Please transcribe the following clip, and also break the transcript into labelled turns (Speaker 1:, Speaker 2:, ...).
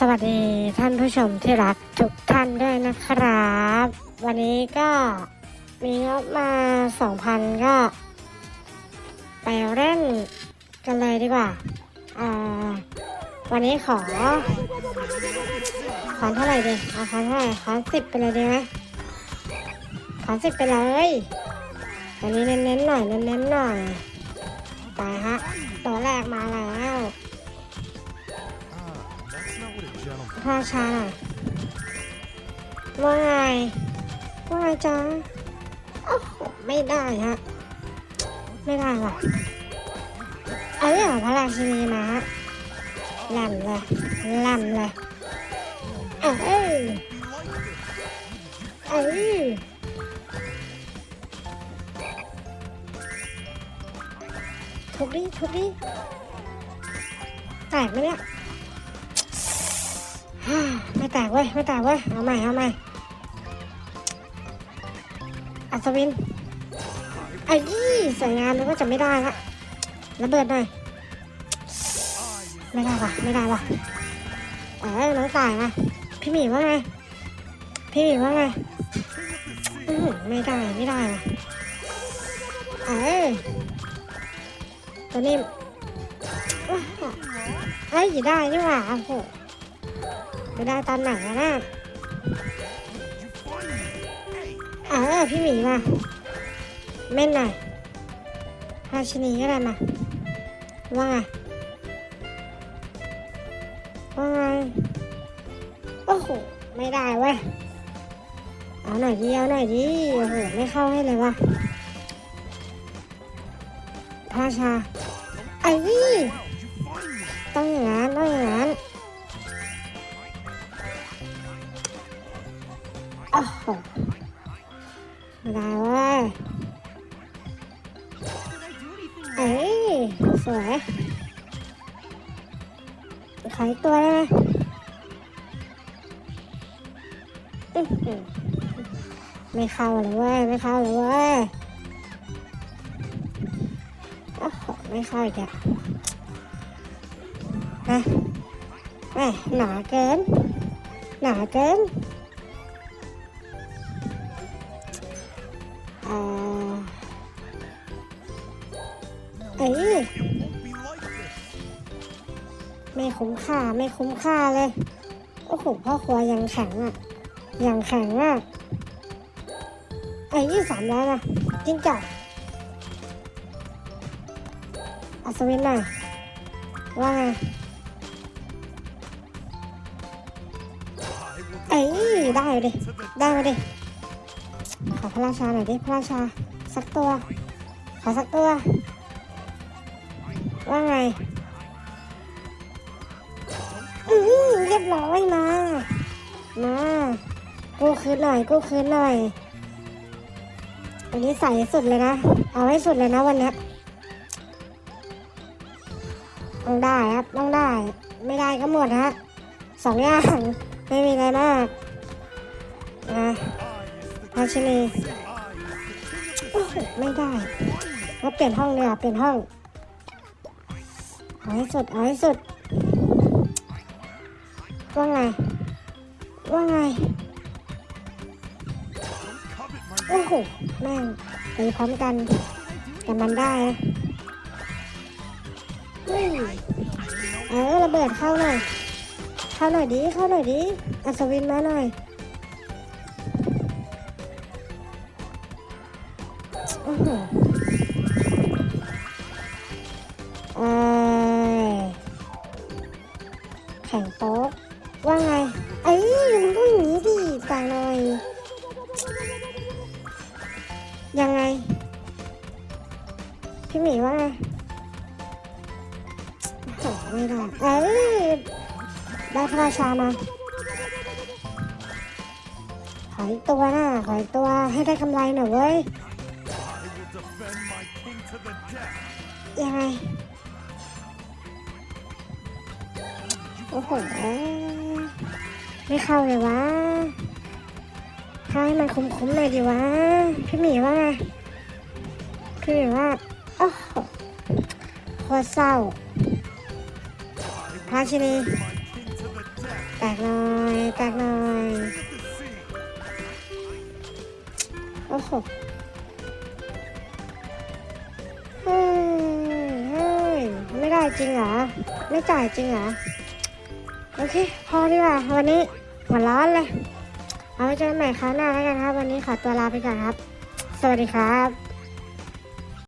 Speaker 1: สวัสดีท่านผู้ชมที่รักทุกท่านด้วยนะครับ วันนี้ก็มีงบมา 2,000 ก็ ไปเล่นกันเลยดีกว่าวันนี้ขอขอเท่าไหร่ดีเอาขอเท่าไหร่ขอสิบไปเลยดีไหมขอสิบไปเลยวันนี้เน้นๆหน่อยเน้นๆหน่อยไปฮะตัวแรกมาแล้ว พ่อช้าหน่อยว่าไงว่าไงจ๊ะโอ้โหไม่ได้ฮะ ไม่ได้ว่ะเอาเรื่องพระราชินีมาฮะแหลมเลยแหลมเลยเอ้ยเอ้ยทุบดิทุบดิแตกไหมเนี่ย ไม่แตกเว้ย ไม่แตกเว้ย เอาใหม่ เอาใหม่ อัศวิน ไอ้ยี่สวยงามเลยว่าจะไม่ได้ละระเบิดหน่อย ไม่ได้ว่ะ ไม่ได้ว่ะ เอ้ยน้องตายนะพี่หมีว่าไง พี่หมีว่าไงอื้อหือไม่ได้ ไม่ได้ว่ะ เอ้ยตัวนี้โอ้โหเอ้ยได้นี่หว่าโอ้โห ไม่ได้ตอนไหนนะ เออพี่หมีมาเม่นหน่อยราชินีก็ได้มา ว่าไง ว่าไง โอ้โห ไม่ได้เว้ย เอาหน่อยดิเอาหน่อยดิโอ้โห ไม่เข้าให้เลยว่ะพระราชาไอ้ สวยขายตัวได้ไหมไม่เข้าเลยเว้ย ไม่เข้าเลยเว้ย โอ้โห ไม่เข้าอีกอะนะแหมหนาเกิน หนาเกิน เอ่อ เอ้ยไม่คุ้มค่าไม่คุ้มค่าเลย โอ้โหพ่อครัวยังแข็งอะ ยังแข็งอะไอ้ยี่สามแล้วนะจิ้งจอกอัศวินหน่อยว่าไงเอ้ยได้อยู่ดิ ได้มาดิ ขอพระราชาหน่อยดิ พระราชา สักตัว ขอสักตัว ว่าไงอือเรียบร้อยมา มากูคืนหน่อยกูคืนหน่อย อันนี้ใส่สุดเลยนะ เอาให้สุดเลยนะวันนี้ต้องได้ครับต้องได้ ไม่ได้ก็หมดฮะสองอย่าง ไม่มีอะไรมากนะ
Speaker 2: I is the
Speaker 1: ราชินีโอ้โหไม่ได้เราเปลี่ยนห้องเลยอะเปลี่ยนห้อง เอาให้สุดเอาให้สุด ว่าไง ว่าไง โอ้โหแม่งไปพร้อมกัน แต่มันได้นะเฮ้ยเออระเบิดเข้าหน่อยเข้าหน่อยดิเข้าหน่อยดิอัศวินมาหน่อยโอ้โห แข่งโต๊ะ ว่าไง เอ้ยมันก็อย่างนี้ดิต่างหน่อย ยังไง พี่หมีว่าไงโอ้โหไม่ได้เอ้ยได้พระราชามาขออีกตัวนะขออีกตัวให้ได้กำไรหน่อยเว้ยยังไง อ้โหไม่เข้าเลยวะเข้าให้มันคุ้มๆหน่อยดีวะพี่หมีว่าไงพี่หมีว่าโอ้โหโคตรเศร้าพระชินี
Speaker 2: defend my king to the death.
Speaker 1: กหน่อยแตกหน่อยโอ้โหเฮ้ยเฮ้ยไม่ได้จริงเหรอ ไม่จ่ายจริงเหรอ โอเค พอดีกว่า วันนี้หัวร้อนเลย เอาไว้เจอกันใหม่คราวหน้าแล้วกันครับ วันนี้ขอตัวลาไปก่อนครับ สวัสดีครับ